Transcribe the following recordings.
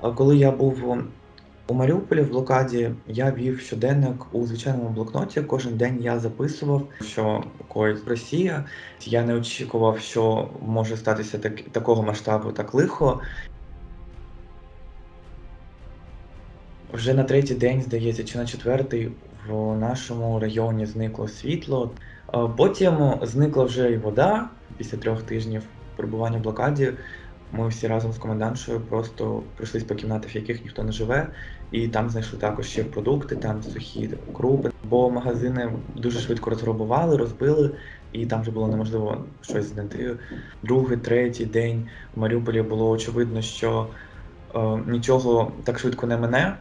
Коли я був у Маріуполі в блокаді, я вів щоденник у звичайному блокноті. Кожен день я записував, що коїть Росія. Я не очікував, що може статися так, такого масштабу так лихо. Вже на третій день, здається, чи на четвертий в нашому районі зникло світло. Потім зникла вже і вода після трьох тижнів перебування в блокаді. Ми всі разом з комендантшою просто пройшлись по кімнатах, в яких ніхто не живе, і там знайшли також ще продукти, там сухі крупи. Бо магазини дуже швидко розграбували, розбили, і там вже було неможливо щось знайти. Другий, третій день в Маріуполі було очевидно, що е, нічого так швидко не мине.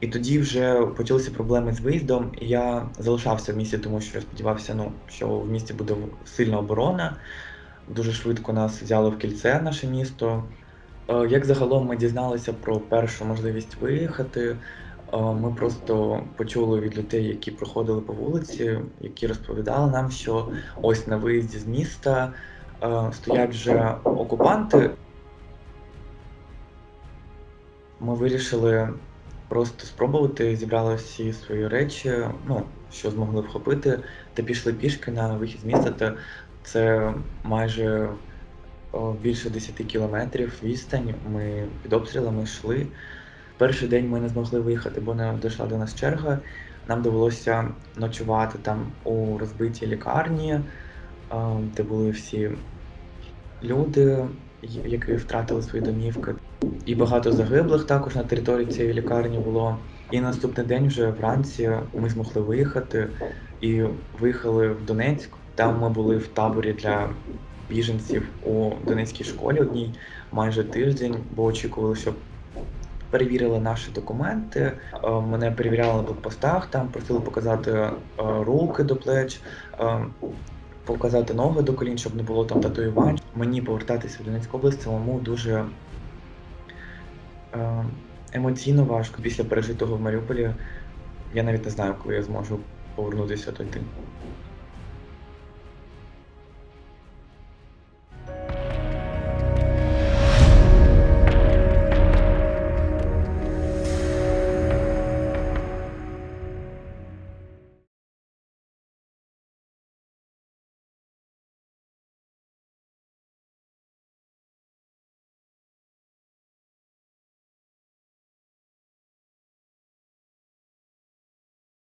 І тоді вже почалися проблеми з виїздом. і Я залишався в місті, тому що я сподівався, ну, що в місті буде сильна оборона. Дуже швидко нас взяли в кільце наше місто. Е, Як загалом ми дізналися про першу можливість виїхати, е, ми просто почули від людей, які проходили по вулиці, які розповідали нам, що ось на виїзді з міста е, стоять вже окупанти. Ми вирішили просто спробувати, зібрали всі свої речі, ну, що змогли вхопити, та пішли пішки на вихід з міста. Та це майже більше 10 кілометрів відстань. Ми під обстрілами йшли. Перший день ми не змогли виїхати, бо не дійшла до нас черга. Нам довелося ночувати там у розбитій лікарні, де були всі люди, які втратили свої домівки. І багато загиблих також на території цієї лікарні було. І наступний день вже вранці ми змогли виїхати і виїхали в Донецьк. Там ми були в таборі для біженців у Донецькій школі одній майже тиждень, бо очікували, що перевірили наші документи. Е, Мене перевіряли на блокпостах, там просили показати е, руки до плеч, е, показати ноги до колін, щоб не було там татуювань. Мені повертатися в Донецьку область самому дуже е, емоційно важко після пережитого в Маріуполі. Я навіть не знаю, коли я зможу повернутися туди.